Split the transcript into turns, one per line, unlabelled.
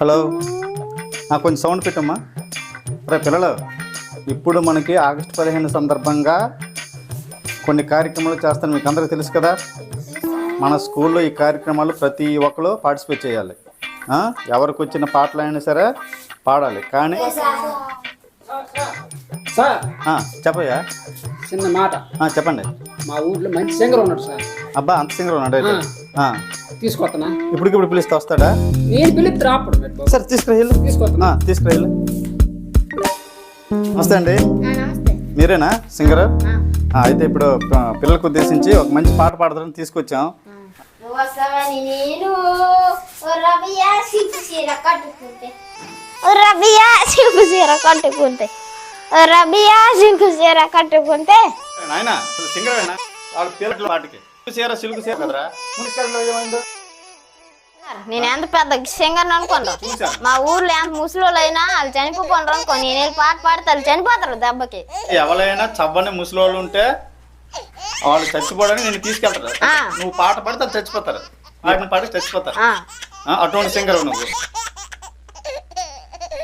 Hello. ఆ, కొంచెం sound పెట్టమ్మా. రే పిల్లలు ఇప్పుడు మనకి ఆగస్టు పదిహేను సందర్భంగా కొన్ని కార్యక్రమాలు చేస్తాను. మీకు అందరికీ తెలుసు కదా? మన స్కూల్లో ఈ కార్యక్రమాలు ప్రతి ఒక్కరు పార్టిసిపేట్ చేయాలి. ఎవరికి వచ్చిన పాటలు అయినా సరే పాడాలి. కానీ
సార్.
చెప్పయ్యా.
చిన్న మాట.
చెప్పండి.
మా ఊర్లో మంచి సింగర్ ఉన్నాడు సార్.
అబ్బా అంత సింగర్ ఉన్నాడు అయితే. ఆ,
తీసుకొస్తానా
ఇప్పటికిప్పుడు పిలిస్తే వస్తాడా?
నేను పిలిపి రాపడు.
సరే తీసుకురా వెళ్ళు.
తీసుకొస్తానా
ఆ, తీసుకురా నమస్తే అండి. మీరేనా? సింగర్? అయితే ఇప్పుడు పిల్లలకు ఉద్దేశించి ఒక మంచి పాట పాడదామని తీసుకొచ్చాం.
రబియా సిగ్గు చీర కట్టుకుంటే. రబియా సిగ్గు చీర కట్టుకుంటే. ఓ రబియా సిగ్గు చీర కట్టుకుంటే.
ఆయన సింగర్ అయినా వాళ్ళ పిల్లల పాటకి. సిల్క్ కదరా? ఏమైందో?
నేను ఎంత పెద్ద సింగర్ అనుకోండి. మా ఊర్లో ఎంత ముసలోళ్ళు అయినా వాళ్ళు చనిపోకుండా అనుకో నేను పాట పాడితే వాళ్ళు చనిపోతారు దెబ్బకి.
ఎవరైనా చవ్వని ముసలోళ్ళు ఉంటే వాళ్ళు చచ్చిపోవడానికి నేను తీసుకెళ్తారు. నువ్వు పాట పాడితే వాళ్ళు చచ్చిపోతారు. పాడిన పాట చచ్చిపోతారు. అటువంటి సింగర్ నువ్వు.